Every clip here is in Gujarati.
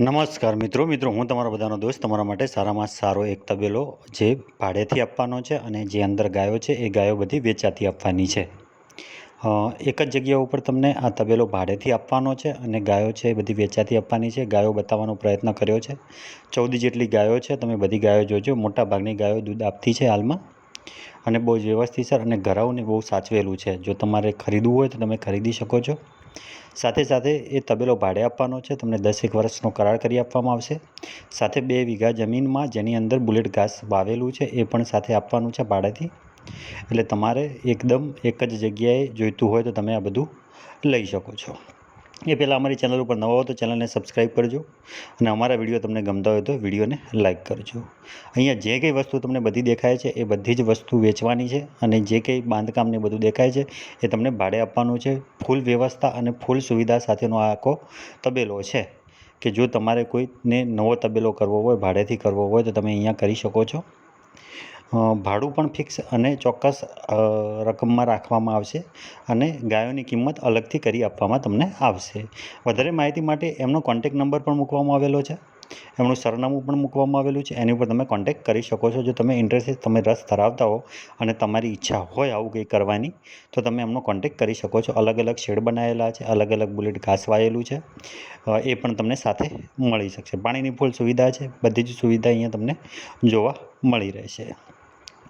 નમસ્કાર મિત્રો મિત્રો, હું તમારા બધાનો દોસ્ત, તમારા માટે સારામાં સારો એક તબેલો જે ભાડેથી આપવાનો છે અને જે અંદર ગાયો છે, એ ગાયો બધી વેચાતી આપવાની છે. એક જ જગ્યા ઉપર તમને આ તબેલો ભાડેથી આપવાનો છે અને ગાયો છે એ બધી વેચાતી આપવાની છે. ગાયો બતાવવાનો પ્રયત્ન કર્યો છે. ચૌદ જેટલી ગાયો છે, તમે બધી ગાયો જોજો. મોટા ભાગની ગાયો દૂધ આપતી છે હાલમાં. અને બહુ જ વ્યવસ્થિત, સર, અને ઘરાઓને બહુ સાચવેલું છે. જો તમારે ખરીદવું હોય તો તમે ખરીદી શકો છો. સાથે સાથે એ તબેલો ભાડે આપવાનો છે. તમને દસેક વર્ષનો કરાર કરી આપવામાં આવશે. સાથે બે વીઘા જમીનમાં જેની અંદર બુલેટ ઘાસ વાવેલું છે એ પણ સાથે આપવાનું છે ભાડેથી. એટલે તમારે એકદમ એક જ જગ્યાએ જોઈતું હોય તો તમે આ બધું લઈ શકો છો. એ પહેલાં અમારી ચેનલ ઉપર નવા હો તો ચેનલને સબસ્ક્રાઈબ કરજો અને અમારા વીડિયો તમને ગમતા હોય તો વિડીયોને લાઇક કરજો. અહીંયા જે કંઈ વસ્તુ તમને બધી દેખાય છે એ બધી જ વસ્તુ વેચવાની છે અને જે કંઈ બાંધકામને બધું દેખાય છે એ તમને ભાડે આપવાનું છે. ફૂલ વ્યવસ્થા અને ફૂલ સુવિધા સાથેનો આ આખો તબેલો છે કે જો તમારે કોઈને નવો તબેલો કરવો હોય, ભાડેથી કરવો હોય તો તમે અહીંયા કરી શકો છો. ભાડું પણ ફિક્સ અને ચોક્કસ રકમમાં રાખવામાં આવશે અને ગાયોની કિંમત અલગથી કરી આપવામાં તમને આવશે. વધારે માહિતી માટે એમનો કોન્ટેક નંબર પણ મૂકવામાં આવેલો છે. એમનું સરનામું પણ મૂકવામાં આવેલું છે. એની ઉપર તમે કોન્ટેક કરી શકો છો. જો તમે ઇન્ટરેસ્ટેડ તમે રસ ધરાવતા હો અને તમારી ઈચ્છા હોય આવું કંઈ કરવાની, તો તમે એમનો કોન્ટેક કરી શકો છો. અલગ અલગ શેડ બનાવેલા છે. અલગ અલગ બુલેટ ઘાસ વાયેલું છે. એ પણ તમને સાથે મળી શકશે. પાણીની ફૂલ સુવિધા છે. બધી જ સુવિધા અહીંયા તમને જોવા મળી રહેશે.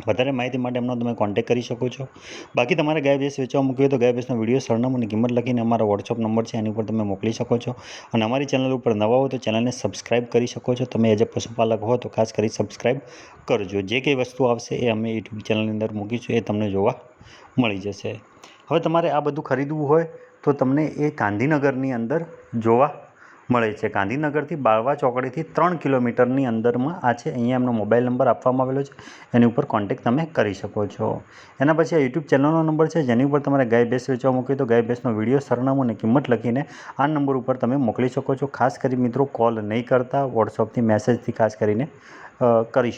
વધારે માહિતી માટે એમનો તમે કોન્ટેક કરી શકો છો. બાકી તમારે ગાય ભેંસ વેચવા મૂકવી તો ગાય ભેંસનો વીડિયો સરનામું અને કિંમત લખીને અમારો વોટ્સઅપ નંબર છે, એની ઉપર તમે મોકલી શકો છો. અને અમારી ચેનલ ઉપર નવા હો તો ચેનલને સબસ્ક્રાઇબ કરી શકો છો. તમે એજ અ પશુપાલક હો તો ખાસ કરી સબસ્ક્રાઇબ કરજો. જે કંઈ વસ્તુ આવશે એ અમે યુટ્યુબ ચેનલની અંદર મૂકીશું, એ તમને જોવા મળી જશે. હવે તમારે આ બધું ખરીદવું હોય તો તમને એ ગાંધીનગરની અંદર જોવા મળે છે. ગાંધીનગરથી બાળવા ચોકડીથી ત્રણ કિલોમીટરની અંદરમાં આ છે. અહીંયા એમનો મોબાઈલ નંબર આપવામાં આવેલો છે. એની ઉપર કોન્ટેક તમે કરી શકો છો. એના પછી આ યુટ્યુબ ચેનલનો નંબર છે. જેની ઉપર તમારે ગાય ભેંસ વેચવા મૂકી તો ગાય ભેંસનો વીડિયો સરનામું અને કિંમત લખીને આ નંબર ઉપર તમે મોકલી શકો છો. ખાસ કરી મિત્રો કોલ નહીં કરતા. વોટ્સઅપથી મેસેજથી ખાસ કરીને અ, કરી